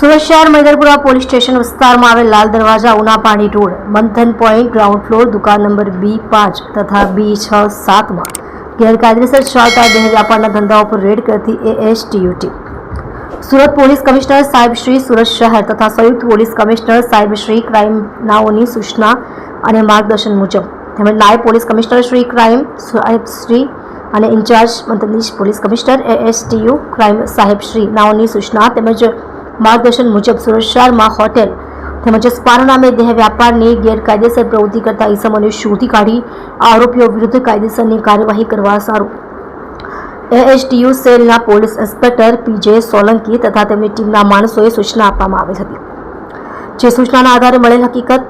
સુરત શહેર Medarpura police station વિસ્તારમાં આવેલ Lal Darwaja Unapani road Manthan point, ground floor, દુકાન નંબર બી પાંચ તથા બી છ સાતમાં ગેરકાયદેસર ચાલતા દેહ વ્યાપારના ધંધાઓ ઉપર રેડ કરતી એએસટીયુટી સુરત પોલીસ કમિશનર સાહેબ શ્રી સુરત શહેર તથા સંયુક્ત પોલીસ કમિશનર સાહેબ શ્રી ક્રાઇમનાઓની સૂચના અને માર્ગદર્શન મુજબ તેમજ નાયબ પોલીસ કમિશનર શ્રી ક્રાઇમ સાહેબ શ્રી અને ઇન્ચાર્જ મદદનીશ પોલીસ કમિશનર એએસટીયુ ક્રાઇમ સાહેબ શ્રી નાઓની સૂચના તેમજ માર્ગદર્શન મુજબ સુરત શહેરમાં હોટેલ તેમજ સ્પાના નામે દેહ વ્યાપારની ગેરકાયદેસર પ્રવૃત્તિ કરતા ઇસમોને શોધી કાઢી આરોપીઓ વિરુદ્ધ કાયદેસરની કાર્યવાહી કરવા સારું. એએચટીયુ સેલના પોલીસ ઇન્સ્પેક્ટર પીજે સોલંકી તથા તેમની ટીમના માણસોએ સૂચના આપવામાં આવી હતી. જે સૂચનાના આધારે મળેલ હકીકત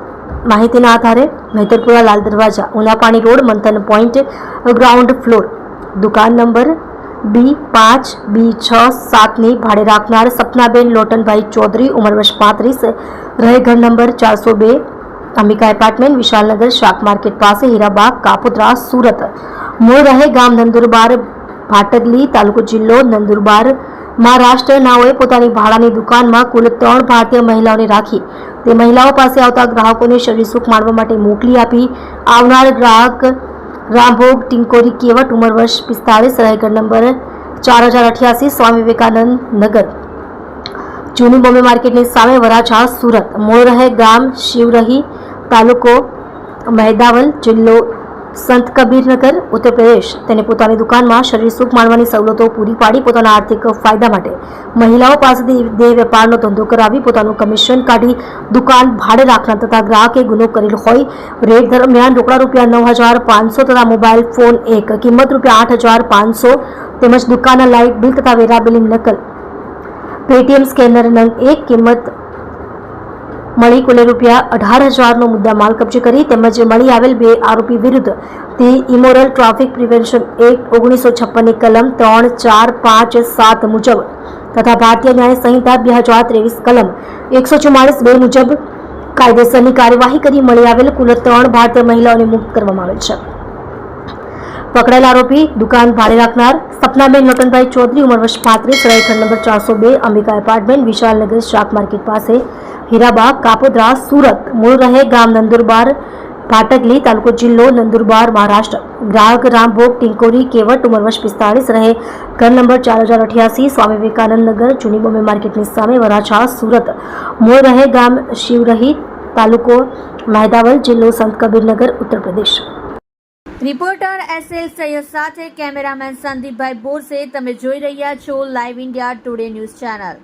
માહિતીના આધારે Maitarpura Lal Darwaja Unapani road Manthan point ground floor. દુકાન નંબર બી પાંચ, બી છ, સાતની ભાડે રાખનાર સપનાબેન લોટનભાઈ ચૌધરી, ઉંમર વર્ષ પાંત્રીસ રહે ઘર નંબર ચારસો બે, અંબિકા એપાર્ટમેન્ટ, વિશાલનગર, શાક માર્કેટ પાસે, હીરાબાગ, કાપોદ્રા, સુરત. મૂળ રહે ગામ નંદુરબાર ભાટગલી તાલુકો જિલ્લો નંદુરબાર. મહારાષ્ટ્ર નાઓએ પોતાની ભાડાની દુકાનમાં કુલ ત્રણ ભારતીય મહિલાઓને રાખી. તે મહિલાઓ પાસે આવતા ગ્રાહકોને શરીર સુખ માણવા માટે મોકલી આપી. આવનાર ગ્રાહક રામભોગ ટિંકોરી કેવટ ઉંમર વર્ષ પિસ્તાળીસ રાયગઢ નંબર ચાર હજાર અઠ્યાસી, સ્વામી વિવેકાનંદ નગર. જૂની બોમ્બે માર્કેટની સામે વરાછા, સુરત. મૂળ રહે ગામ, શિવરહી તાલુકો, મહેદાવલ જિલ્લો સંત કબીરનગર, ઉત્તર પ્રદેશ. તેને પોતાની દુકાનમાં શરીર સુખ માણવાની સવલતો પૂરી પાડી પોતાના આર્થિક ફાયદા માટે. મહિલાઓ પાસેથી દેહ વેપારનો ધંધો કરાવી પોતાનું કમિશન કાઢી દુકાન ભાડે રાખનાર તથા ગ્રાહકે ગુનો કરેલ હોય, રેડ દરમિયાન રોકડા રૂપિયા નવ હજાર પાંચસો તથા મોબાઈલ ફોન એક, કિંમત રૂપિયા આઠ હજાર પાંચસો તેમજ દુકાનના લાઇટ બિલ તથા વેરા બિલની નકલ. પેટીએમ સ્કેનર નંગ એક, કિંમત મળી કુલે રૂપિયા અઢાર હજારનો મુદ્દા માલ કબજે કરી તેમજ મળી આવેલ બે આરોપી વિરુદ્ધ the immoral traffic prevention act ઓગણીસો છપ્પનની કલમ ત્રણ, ચાર, પાંચ, સાત મુજબ તથા ભારતીય ન્યાય સંહિતા બે હજાર ત્રેવીસ કલમ એકસો ચુમ્માળીસ બે મુજબ કાયદેસરની કાર્યવાહી કરી મળી આવેલ કુલ ત્રણ ભારતીય મહિલાઓને મુક્ત કરવામાં આવેલ છે. પકડાયેલ આરોપી દુકાન ભાડે રાખનાર સપનાબેન લોટનભાઈ ચૌધરી, ઉંમર વર્ષ પાંત્રીસ રહેખંડ નંબર ચારસો બે, અંબિકા એપાર્ટમેન્ટ, વિશાલનગર શાક માર્કેટ પાસે હીરાબાગ કાપોદ્રા સુરત મૂળ રહે ગામ નંદુરબાર ભાટગલી તાલુકો જિલ્લો નંદુરબાર મહારાષ્ટ્ર ગ્રાહક રામભોગ ટિંકોરી કેવટ ઉંમર વર્ષ પિસ્તાળીસ રહે ઘર નંબર ચાર હજાર અઠ્યાસી સ્વામી વિવેકાનંદ નગર જૂની બોમ્બે માર્કેટની સામે વરાછા સુરત મૂળ રહે ગામ શિવરહી તાલુકો મહેદાવલ જિલ્લો સંત Kabirnagar Uttar Pradesh reporter S L Syed સાથે કેમેરામેન સંદીપભાઈ બોરસે તમે જોઈ રહ્યા છો live India today news channel